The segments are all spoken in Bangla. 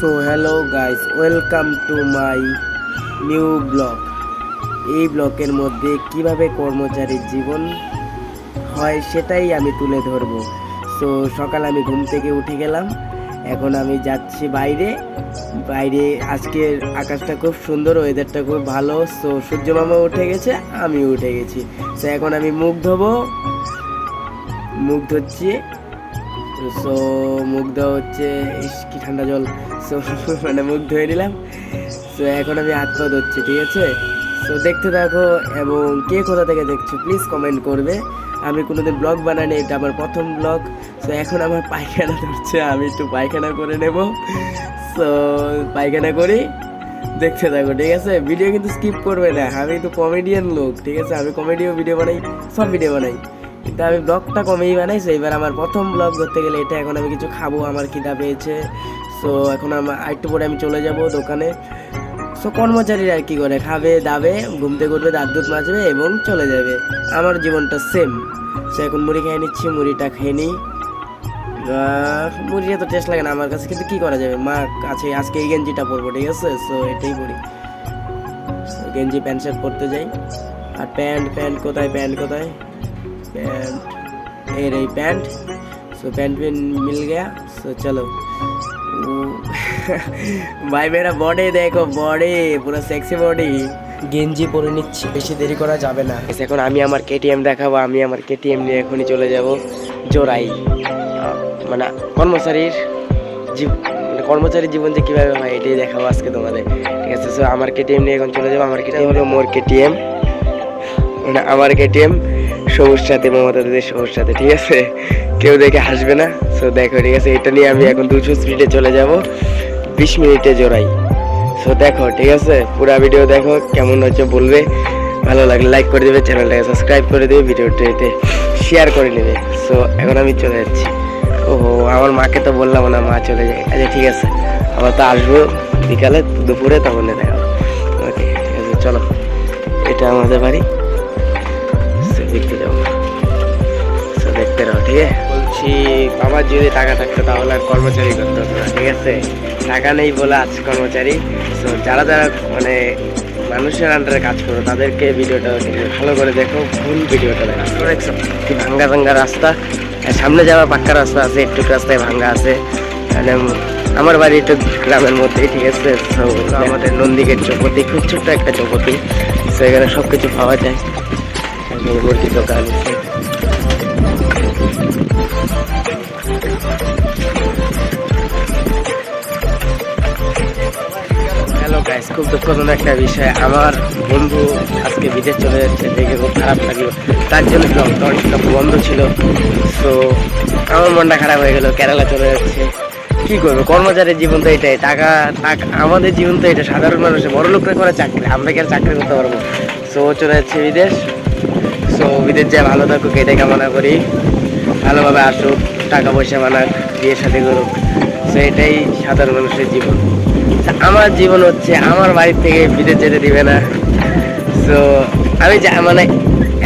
So hello guys welcome to my new blog এই ব্লকের মধ্যে কীভাবে কর্মচারীর জীবন হয় সেটাই আমি তুলে ধরবো। সো সকাল আমি ঘুম থেকে উঠে গেলাম। এখন আমি যাচ্ছি বাইরে। বাইরে আজকের আকাশটা খুব সুন্দর ওয়েদারটা খুব ভালো। সো সূর্য মামা উঠে গেছে, আমি উঠে গেছি। সো এখন আমি মুখ ধোবো। মুখ ধরছি সো মুখ দেওয়া হচ্ছে কি ঠান্ডা জল। সো মানে মুখ ধুয়ে নিলাম। সো এখন আমি হাত পা ধরছি, ঠিক আছে? সো দেখতে থাকো এবং কে কোথা থেকে দেখছ প্লিজ কমেন্ট করবে। আমি কোনোদিন ব্লগ বানাইনি, এটা আমার প্রথম ব্লগ সো এখন আমার পায়খানা ধরছে, আমি একটু পায়খানা করে নেব। সো পায়খানা করি, দেখতে থাকো, ঠিক আছে? ভিডিও কিন্তু স্কিপ করবে না, আমি তো কমেডিয়ান লোক, ঠিক আছে? আমি কমেডিও ভিডিও বানাই, সব ভিডিও বানাই। কিন্তু আমি ব্লগটা কমেই বানাইছি। এবার আমার প্রথম ব্লগ করতে গেলে এটা এখন আমি কিছু খাব, আমার খিদা পেয়েছে। সো এখন আমার একটু পরে আমি চলে যাব দোকানে। সো কর্মচারীরা আর কি করে? খাবে, দাবে ঘুমতে করবে দাঁত দুধ মাজবে এবং চলে যাবে। আমার জীবনটা সেম সো এখন মুড়ি খেয়ে নিচ্ছি, মুড়িটা খেয়ে নিই। মুড়িটা তো টেস্ট লাগে না আমার কাছে, কিন্তু কী করা যাবে? মা আছে আজকে এই গেঞ্জিটা পরবো, ঠিক আছে? সো এটাই পরি। গেঞ্জি, প্যান্ট শার্ট পরতে যাই। আর প্যান্ট প্যান্ট কোথায় প্যান্ট কোথায়? पैंट ये रही पैंट सो पैंट भी मिल गया सो चलो वो- भाई मेरा बॉडी देखो बॉडी পুরো সেক্সি বডি গেঞ্জি পরে নিচ্ছি বেশি দেরি করা যাবে না এখন আমি আমার কেটিএম দেখাবো আমি আমার কেটিএম নিয়ে এখনই চলে যাব জোড়াই আহ, মানে কর্মচারীর জীব মানে কর্মচারীর জীবন যে কীভাবে হয় এটাই দেখাবো আজকে তোমাদের ঠিক আছে সো আমার কেটিএম নিয়ে এখন চলে যাবো আমার কেটিএম হলো মোর কেটিএম মানে আমার কেটিএম সবুজ সাথে, মমতা দিদির সবুজ সাথে, ঠিক আছে? কেউ দেখে হাসবে না সো দেখো, ঠিক আছে? এটা নিয়ে আমি এখন দুশো স্পিডে চলে যাব, বিশ মিনিটে জোড়াই। সো দেখো, ঠিক আছে? পুরো ভিডিও দেখো, কেমন হচ্ছে বলবে। ভালো লাগলে লাইক করে দেবে, চ্যানেলটাকে সাবস্ক্রাইব করে দেবে, ভিডিওটিতে শেয়ার করে নেবে। সো এখন আমি চলে যাচ্ছি। ওহো, আমার মাকে তো বললাম না, মা চলে যায়। আচ্ছা ঠিক আছে। আবার তো আসব বিকালে, দুপুরে তখন দেখা ওকে ঠিক আছে, চলো। এটা আমাদের বাড়ি। দেখতে ঠিক আছে বলছি, বাবার যদি টাকা থাকতো তাহলে আর কর্মচারী করতে হতো না, ঠিক আছে? টাকা নেই বলে আজ কর্মচারী। তো যারা যারা মানে মানুষের আন্ডারে কাজ করো, তাদেরকে ভিডিওটা ভালো করে দেখো, ফুল ভিডিওটা দেখো। কি ভাঙ্গা ভাঙ্গা রাস্তা। সামনে যাওয়ার পাক্কা রাস্তা আছে, একটু রাস্তায় ভাঙ্গা আছে। মানে আমার বাড়ি একটু গ্রামের মধ্যেই, ঠিক আছে? তো আমাদের নন্দীকের চৌপতি, খুব ছোট্ট একটা চৌপতি। তো এখানে সব কিছু পাওয়া যায়। দোকান খুব দুঃখজনক একটা বিষয়। আমার বন্ধু আজকে বিদেশ চলে যাচ্ছে, দেখে খুব খারাপ লাগল। তার জন্য লকডাউনটা বন্ধ ছিল। তো আমার মনটা খারাপ হয়ে গেল, কেরালা চলে যাচ্ছে। কি করব? কর্মচারীর জীবন তো এটাই, টাকা টাকা, আমাদের জীবন তো এটা। সাধারণ মানুষের বড় লোকরা করে চাকরি, আমরা কি আর চাকরি করতে পারব? সো চলে যাচ্ছে বিদেশ। সো বিদেশ যা ভালো থাকুক, এটাই কামনা করি। ভালোভাবে আসুক, টাকা পয়সা বানাক, বিয়ে সাথে করুক। সো এটাই সাধারণ মানুষের জীবন। আমার জীবন হচ্ছে আমার বাড়ি থেকে বিদেশ যেতে দিবে না। সো আমি মানে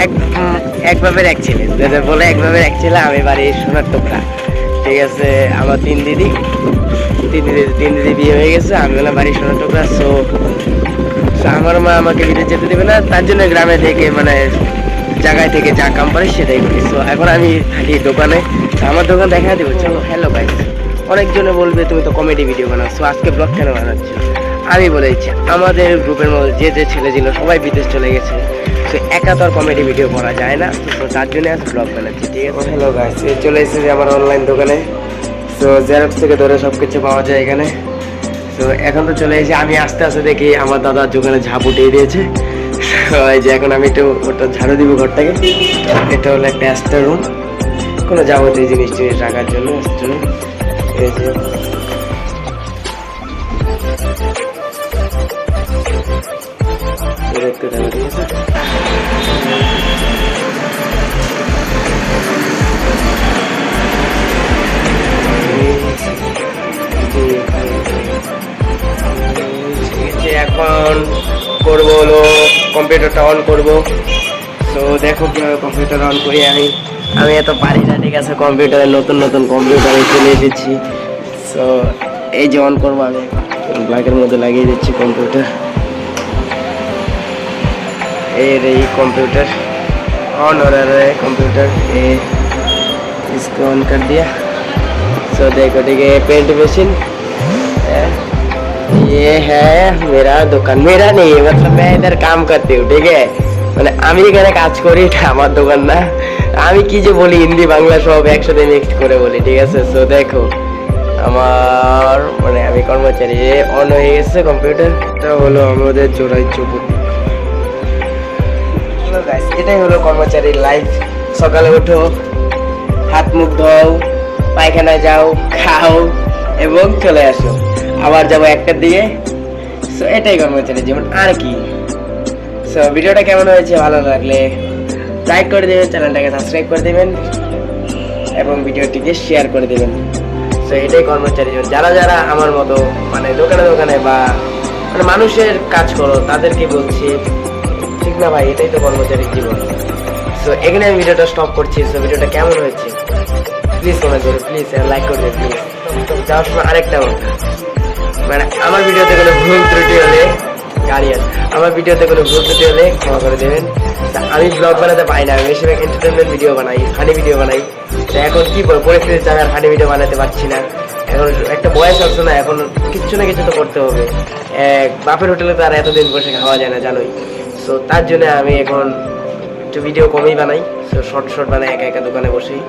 এক উম, এক ছেলে। বলে এক বাপের এক ছেলে আমি বাড়ি সোনার টোকরা ঠিক আছে আমার তিন দিদি। তিন দিদি তিন দিদি বিয়ে হয়ে গেছে আমি হলাম বাড়ি সোনার টোকরা সো তো আমার মা আমাকে বিদেশ যেতে দেবে না। তার জন্য গ্রামে থেকে মানে জায়গায় থেকে যা কাম পারে সেটাই করি। সো এখন আমি থাকি দোকানে। তো আমার দোকান দেখা দেবো চলো হ্যালো ভাই অনেকজনে বলবে, তুমি তো কমেডি ভিডিও বানাও আজকে ব্লগ কেন বানাচ্ছ? আমি বলেছি আমাদের গ্রুপের মধ্যে যে যে ছেলে ছিল, সবাই বিদেশ চলে গেছে। তো একা তো আর কমেডি ভিডিও করা যায় না, তো তার জন্য আজ ব্লগ বানাচ্ছি, ঠিক আছে? হ্যালো গাইস চলে এসেছি আমার অনলাইন দোকানে। তো জেরক্স থেকে ধরে সব কিছু পাওয়া যায় এখানে। তো এখন তো চলে এসেছি, আমি আস্তে আস্তে দেখি আমার দাদার দোকানে ঝাঁপ উঠিয়ে দিয়েছে। যে এখন আমি একটু ওটা ঝাড়ু দিব ঘরটাকে। এটা হলো একটা অ্যাস্টার রুম কোনো যাবতীয় জিনিস টিনিস রাখার জন্য এই দেখতে থাকো, ঠিক আছে? এখন করব হলো কম্পিউটারটা অন করব। তো দেখো কীভাবে কম্পিউটার অন করি আমি। আমি এত পারি না ঠিক আছে? কম্পিউটারে নতুন নতুন কম্পিউটারে চলে এসেছি। সো এই যে অন করব আমি। ব্ল্যাকের মধ্যে লাগিয়ে দিচ্ছি কম্পিউটার এর এই कंप्यूटर ऑन हो रहा है कंप्यूटर ये इसको ऑन कर दिया सो देखो ठीक है पेंट मशीन ये है मेरा दुकान मेरा नहीं है मतलब मैं इधर काम करती हूँ ठीक है মানে আমি এখানে কাজ করি এটা আমার দোকান না আমি কি যে বলি হিন্দি বাংলা সব একসাথে মিক্স করে বলি ঠিক আছে সো দেখো আমার মানে আমি কর্মচারী অন হয়ে গেছে কম্পিউটার এটা হলো আমাদের চোরাই চৌপতি হ্যালো গাইস এটাই হলো কর্মচারীর লাইফ সকালে ওঠো হাত মুখ ধোও পায়খানা যাও, খাও এবং চলে আসো। আবার যাব সো এটাই কর্মচারীর জীবন। আর কি? সো ভিডিওটা কেমন হয়েছে? ভালো লাগলে লাইক করে দেবেন চ্যানেলটাকে সাবস্ক্রাইব করে দেবেন এবং ভিডিওটিকে শেয়ার করে দেবেন। সো এটাই কর্মচারী জীবন। যারা যারা আমার মতো মানে দোকানে দোকানে বা মানে মানুষের কাজ করো, তাদেরকে বলছি ঠিক না ভাই, এটাই তো কর্মচারীর জীবন সো এখানে আমি ভিডিওটা স্টপ করছি সো ভিডিওটা কেমন হয়েছে? প্লিজ কমেন্ট করো প্লিজ লাইক করে দেবেন প্লিজ যাওয়ার সময় আরেকটা কথা মানে আমার ভিডিওতে কোনো ভুল ত্রুটি হলে, গাড়ি আছে, আমার ভিডিওতে কোনো ভুল ত্রুটি হলে ক্ষমা করে দেবেন। আমি ব্লগ বানাতে পারি না, আমি বেশিরভাগ এন্টারটেনমেন্ট ভিডিও বানাই ফানি ভিডিও বানাই। তো এখন কি বল পরিস্থিতি আমি আর ফানি ভিডিও বানাতে পারছি না। এখন একটা বয়স আসছে না, এখন কিছু না কিছু তো করতে হবে। বাপের হোটেলে তো আর এতদিন বসে খাওয়া যায় না, জানোই। সো তার জন্য আমি এখন একটু ভিডিও কমই বানাই। সো শর্ট শর্ট বানাই, একা একা দোকানে বসেই।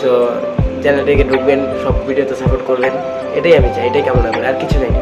সো চ্যানেলটিকে ঢুকবেন, সব ভিডিওতে সাপোর্ট করবেন। এটাই আমি চাই, এটাই কামনা করি, আর কিছু নেই।